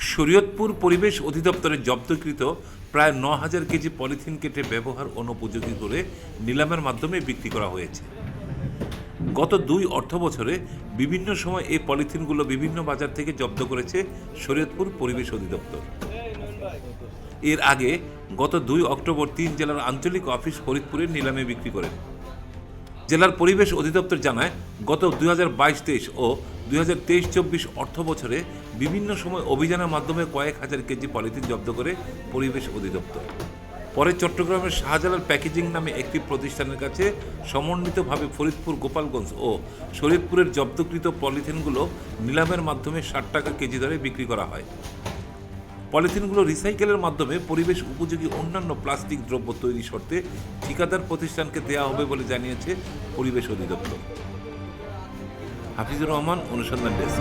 শরীয়তপুর পরিবেশ অধিদপ্তরের জব্দকৃত প্রায় ন হাজার কেজি পলিথিন কেটে ব্যবহার অনুপযোগী করে নিলামের মাধ্যমে বিক্রি করা হয়েছে। গত দুই অর্থ বছরে বিভিন্ন সময় এই পলিথিনগুলো বিভিন্ন বাজার থেকে জব্দ করেছে শরীয়তপুর পরিবেশ অধিদপ্তর। এর আগে গত দুই অক্টোবর তিন জেলার আঞ্চলিক অফিস ফরিদপুরে নিলামে বিক্রি করেন। জেলার পরিবেশ অধিদপ্তর জানায়, গত দুই হাজার বাইশ ও দুই তেইশ চব্বিশ অর্থ বছরে বিভিন্ন সময় অভিযানের মাধ্যমে কয়েক হাজার কেজি পলিথিন জব্দ করে পরিবেশ অধিদপ্তর। পরে চট্টগ্রামের শাহজালাল প্যাকেজিং নামে একটি প্রতিষ্ঠানের কাছে সমন্বিতভাবে ফরিদপুর, গোপালগঞ্জ ও শরীয়তপুরের জব্দকৃত পলিথিনগুলো নিলামের মাধ্যমে ষাট টাকা কেজি দরে বিক্রি করা হয়। পলিথিনগুলো রিসাইকেলের মাধ্যমে পরিবেশ উপযোগী অন্যান্য প্লাস্টিক দ্রব্য তৈরি শর্তে ঠিকাদার প্রতিষ্ঠানকে দেওয়া হবে বলে জানিয়েছে পরিবেশ অধিদপ্তর। হাফিজুর রহমান অনুসন্ধান ডেস্ক।